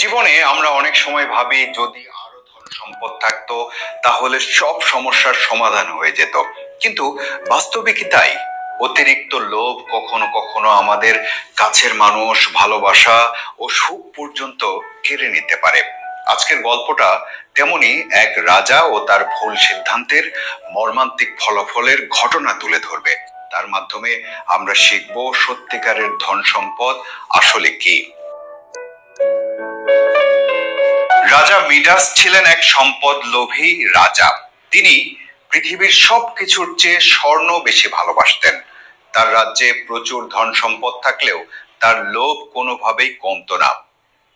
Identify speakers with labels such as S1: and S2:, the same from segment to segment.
S1: জীবনে আমরা অনেক সময় ভাবি, যদি আরও ধন সম্পদ থাকতো, তাহলে সব সমস্যার সমাধান হয়ে যেত। কিন্তু বাস্তবে কি তাই? অতিরিক্ত লোভ কখনো কখনো আমাদের কাছের মানুষ, ভালোবাসা ও সুখ পর্যন্ত কেড়ে নিতে পারে। আজকের গল্পটা তেমনি এক রাজা ও তার ভুল সিদ্ধান্তের মর্মান্তিক ফলাফলের ঘটনা তুলে ধরবে। তার মাধ্যমে আমরা শিখব সত্যিকারের ধন সম্পদ আসলে কি। রাজা মিডাস ছিলেন এক সম্পদ লোভী রাজা। তিনি পৃথিবীর সবকিছুর চেয়ে স্বর্ণ বেশি ভালোবাসতেন। তার রাজ্যে প্রচুর ধন সম্পদ থাকলেও তার লোভ কোনোভাবেই কমতো না।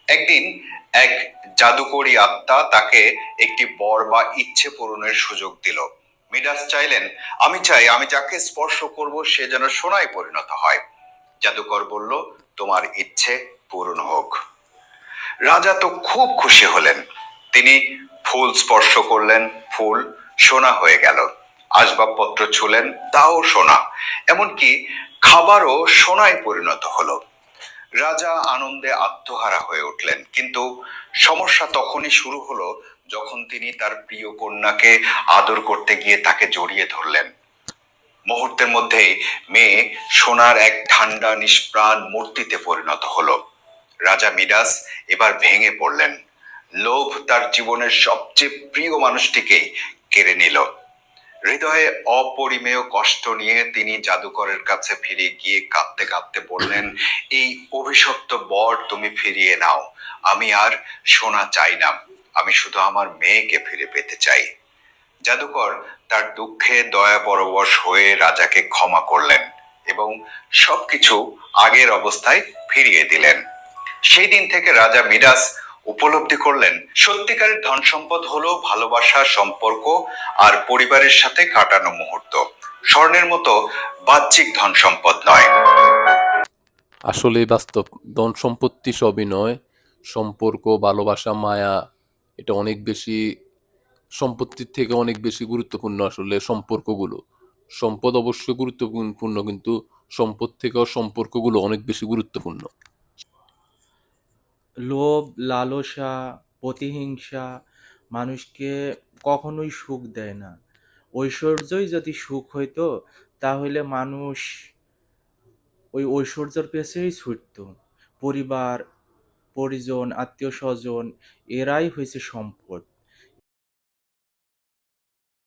S1: একদিন এক জাদুকরী আত্মা তাকে একটি বর বা ইচ্ছে পূরণের সুযোগ দিল। মিডাস চাইলেন, আমি চাই, আমি যাকে স্পর্শ করব সে যেন সোনায় পরিণত হয়। জাদুকর বলল, তোমার ইচ্ছে পূরণ হোক। রাজা তো খুব খুশি হলেন। তিনি ফুল স্পর্শ করলেন, ফুল সোনা হয়ে গেল। আসবাবপত্র ছুলেন, তাও সোনা। এমনকি খাবারও সোনায় পরিণত হলো। রাজা আনন্দে আত্মহারা হয়ে উঠলেন, কিন্তু সমস্যা তখনই শুরু হলো যখন তিনি তার প্রিয় কন্যাকে আদর করতে গিয়ে তাকে জড়িয়ে ধরলেন। মুহূর্তের মধ্যেই মেয়ে সোনার এক ঠান্ডা নিষ্প্রাণ মূর্তিতে পরিণত হলো। রাজা মিডাস এবার ভেঙে পড়লেন। লোভ তার জীবনের সবচেয়ে প্রিয় মানুষটিকেই কেড়ে নিল। হৃদয়ে অপরিমেয় কষ্ট নিয়ে তিনি জাদুকরের কাছে ফিরে গিয়ে কাঁদতে কাঁদতে বললেন, এই অভিশপ্ত বর তুমি ফিরিয়ে নাও। আমি আর সোনা চাই না। আমি শুধু আমার মেয়েকে ফিরে পেতে চাই। জাদুকর তার দুঃখে দয়া পরবশ হয়ে রাজাকে ক্ষমা করলেন এবং সবকিছু আগের অবস্থায় ফিরিয়ে দিলেন। সেই দিন থেকে রাজা মিডাস উপলব্ধি করলেন, সত্যিকারের ধন সম্পদ হলো ভালোবাসা, সম্পর্ক আর পরিবারের সাথে কাটানো মুহূর্ত। স্বর্ণের মতো বাহ্যিক ধন সম্পদ নয়।
S2: আসলে বাস্তব ধন সম্পত্তি সবই নয়। সম্পর্ক, ভালোবাসা, মায়া, এটা অনেক বেশি সম্পত্তির থেকে অনেক বেশি গুরুত্বপূর্ণ আসলে সম্পর্কগুলো। সম্পদ অবশ্যই গুরুত্বপূর্ণ, কিন্তু সম্পদ থেকেও সম্পর্কগুলো অনেক বেশি গুরুত্বপূর্ণ।
S3: লোভ, লালসা, প্রতিহিংসা মানুষকে কখনোই সুখ দেয় না। ঐশ্বর্যই যদি সুখ হইতো, তাহলে মানুষ ওই ঐশ্বর্যের পেছেই ছুটত। পরিবার, পরিজন আত্মীয় স্বজন এরাই হয়েছে সম্পদ।